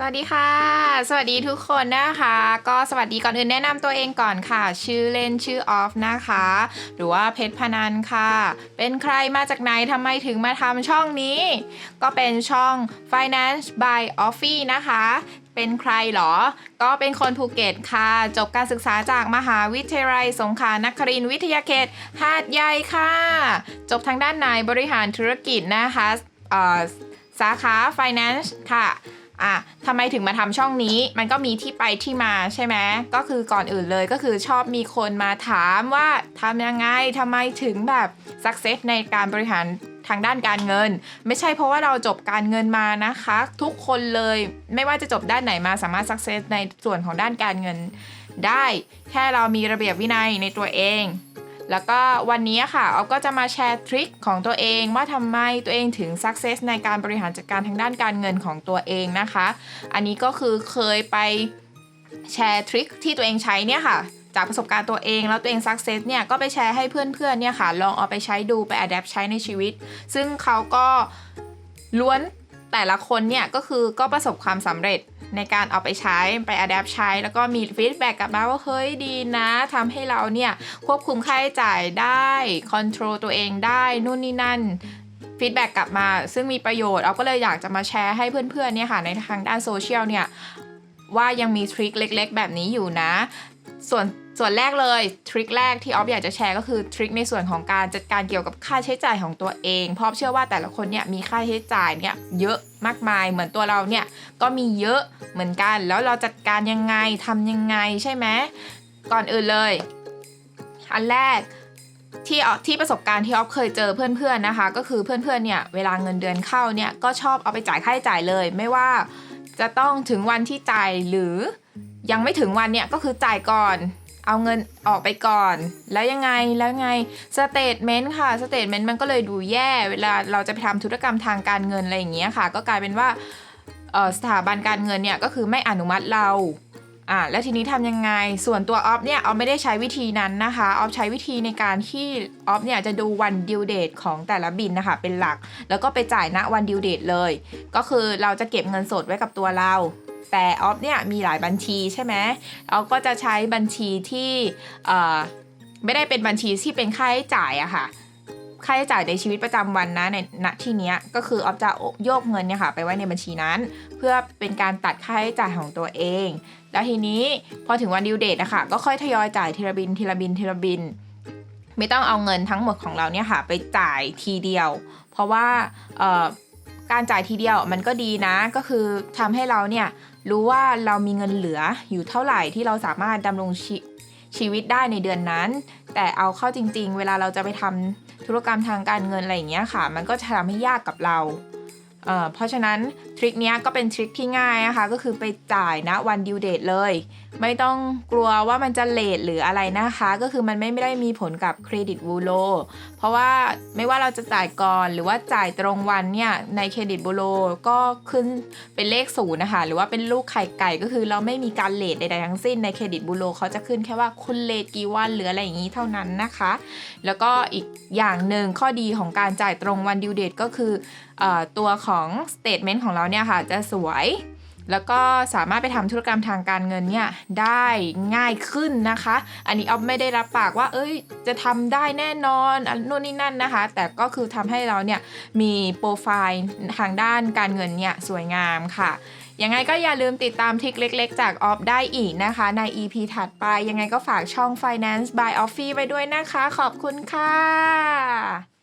สวัสดีค่ะ สวัสดีทุกคนนะคะ ก็สวัสดีก่อนอื่นแนะนำตัวเองก่อนค่ะ ชื่อเล่นชื่อออฟนะคะ หรือว่าเพชรพนันค่ะ เป็นใครมาจากไหนทำไมถึงมาทำช่องนี้ ก็เป็นช่อง Finance by Offie นะคะ เป็นใครเหรอ ก็เป็นคนภูเก็ตค่ะ จบการศึกษาจากมหาวิทยาลัยสงขลานครินทร์วิทยาเขตหาดใหญ่ค่ะ จบทางด้านไหนบริหารธุรกิจนะคะ สาขา Finance ค่ะอะทำไมถึงมาทำช่องนี้ มันก็มีที่ไปที่มาใช่ไหมก็คือก่อนอื่นเลยก็คือชอบมีคนมาถามว่าทำยังไงทำไมถึงแบบ success ในการบริหารทางด้านการเงิน ไม่ใช่เพราะว่าเราจบการเงินมานะคะ ทุกคนเลยไม่ว่าจะจบด้านไหนมาสามารถ success ในส่วนของด้านการเงินได้ แค่เรามีระเบียบวินัยในตัวเอง แล้วก็วันนี้ค่ะออฟก็จะมาแชร์ทริคของตัวเองว่าทำไมตัวเองถึง success ในการบริหารจัดการทางด้านการเงินของตัวเองนะคะ อันนี้ก็คือเคยไปแชร์ทริคที่ตัวเองใช้เนี่ยค่ะจากประสบการณ์ตัวเองแล้วตัวเอง success เนี่ยก็ไปแชร์ให้เพื่อนๆเนี่ยค่ะ ลองเอาไปใช้ดูไป adapt ใช้ในชีวิต ซึ่งเขาก็ล้วนแต่ละคนเนี่ยก็คือก็ประสบความสำเร็จ ในการเอาไปใช้ไปอัดแอปใช้ แล้วก็มีฟีดแบ็กกลับมาว่าเฮ้ยดีนะทำให้เราเนี่ยควบคุมค่าใช้จ่ายได้คอนโทรลตัวเองได้นู่นนี่นั่นฟีดแบ็กกลับมา ซึ่งมีประโยชน์เอาก็เลยอยากจะมาแชร์ให้เพื่อนๆเนี่ยค่ะในทางด้านโซเชียลเนี่ยว่ายังมีทริคเล็กๆ แบบนี้อยู่นะ ส่วนส่วนแรกเลยทริคแรกที่ออฟอยากจะแชร์ก็คือทริคในส่วนของการจัดการเกี่ยวกับค่าใช้จ่ายของตัวเองเพราะเชื่อว่าแต่ละคนเนี่ยมีค่าใช้จ่ายเนี่ยเยอะมากมาย เหมือนตัวเราเนี่ยก็มีเยอะเหมือนกัน แล้วเราจัดการยังไงทำยังไงใช่ไหมก่อนอื่นเลย อันแรกที่ออที่ประสบการณ์ที่ออฟเคยเจอเพื่อนๆนะคะ ก็คือเพื่อนๆเนี่ยเวลาเงินเดือนเข้าเนี่ยก็ชอบเอาไปจ่ายค่าใช้จ่ายเลย ไม่ว่าจะต้องถึงวันที่จ่ายหรือ ยังไม่ถึงวันเนี่ยก็คือจ่ายก่อน เอาเงินออกไปก่อน แล้วยังไงแล้วยังไงสเตทเมนต์ค่ะสเตทเมนต์มันก็เลยดูแย่เวลาเราจะไปทำธุรกรรมทางการเงินอะไรอย่างเงี้ยค่ะ ก็กลายเป็นว่าสถาบันการเงินเนี่ยก็คือไม่อนุมัติเราอะแล้วทีนี้ทำยังไง ส่วนตัวออฟเนี่ยออฟไม่ได้ใช้วิธีนั้นนะคะออฟใช้วิธีในการที่ออฟเนี่ยจะดูวันดิวเดตของแต่ละบินนะคะเป็นหลัก แล้วก็ไปจ่ายณวันดิวเดตเลย ก็คือเราจะเก็บเงินสดไว้กับตัวเรา แต่ออฟเนี่ยมีหลายบัญชีใช่ไหมออฟก็จะใช้บัญชีที่ไม่ได้เป็นบัญชีที่เป็นค่าใช้จ่ายอะค่ะค่าใช้จ่ายในชีวิตประจำวันนะในณที่นี้ก็คือออฟจะโยกเงินเนี่ยค่ะไปไว้ในบัญชีนั้น เพื่อเป็นการตัดค่าใช้จ่ายของตัวเอง แล้วทีนี้พอถึงวันดิวเดตนะคะก็ค่อยทยอยจ่ายทีละบินทีละบินทีละบิน ไม่ต้องเอาเงินทั้งหมดของเราเนี่ยค่ะไปจ่ายทีเดียว เพราะว่าการจ่ายทีเดียวมันก็ดีนะ ก็คือทำให้เราเนี่ย รู้ว่าเรามีเงินเหลืออยู่เท่าไหร่ที่เราสามารถดำรงชีชีวิตได้ในเดือนนั้น แต่เอาเข้าจริง ๆ เวลาเราจะไปทำธุรกรรมทางการเงินอะไรอย่างเงี้ยค่ะ มันก็จะทำให้ยากกับเรา เพราะฉะนั้นทริคนี้ก็เป็นทริคที่ง่ายนะคะ ก็คือไปจ่ายนะวันดิวเดตเลย ไม่ต้องกลัวว่ามันจะเลทหรืออะไรนะคะ ก็คือมันไม่ได้มีผลกับเครดิตบูโรเพราะว่าไม่ว่าเราจะจ่ายก่อนหรือว่าจ่ายตรงวันเนี่ยในเครดิตบูโรก็ขึ้นเป็นเลขศูนย์นะคะ หรือว่าเป็นลูกไข่ไก่ก็คือเราไม่มีการเลทใดๆทั้งสิ้นในเครดิตบูโรเขาจะขึ้นแค่ว่าคุณเลทกี่วันหรืออะไรอย่างนี้เท่านั้นนะคะ แล้วก็อีกอย่างหนึ่งข้อดีของการจ่ายตรงวันดิวเดตก็คือตัวของ statement ของเราเนี่ยค่ะจะสวย แล้วก็สามารถไปทำธุรกรรมทางการเงินเนี่ยได้ง่ายขึ้นนะคะ อันนี้ออฟไม่ได้รับปากว่า เอ้ยจะทำได้แน่นอนอันนู่นนี่นั่นนะคะ แต่ก็คือทำให้เราเนี่ยมีโปรไฟล์ทางด้านการเงินเนี่ยสวยงามค่ะยังไงก็อย่าลืมติดตามทริคเล็กๆ จากออฟได้อีกนะคะ ใน EP ถัดไป ยังไงก็ฝากช่อง Finance by Offie ไว้ด้วยนะคะ ขอบคุณค่ะ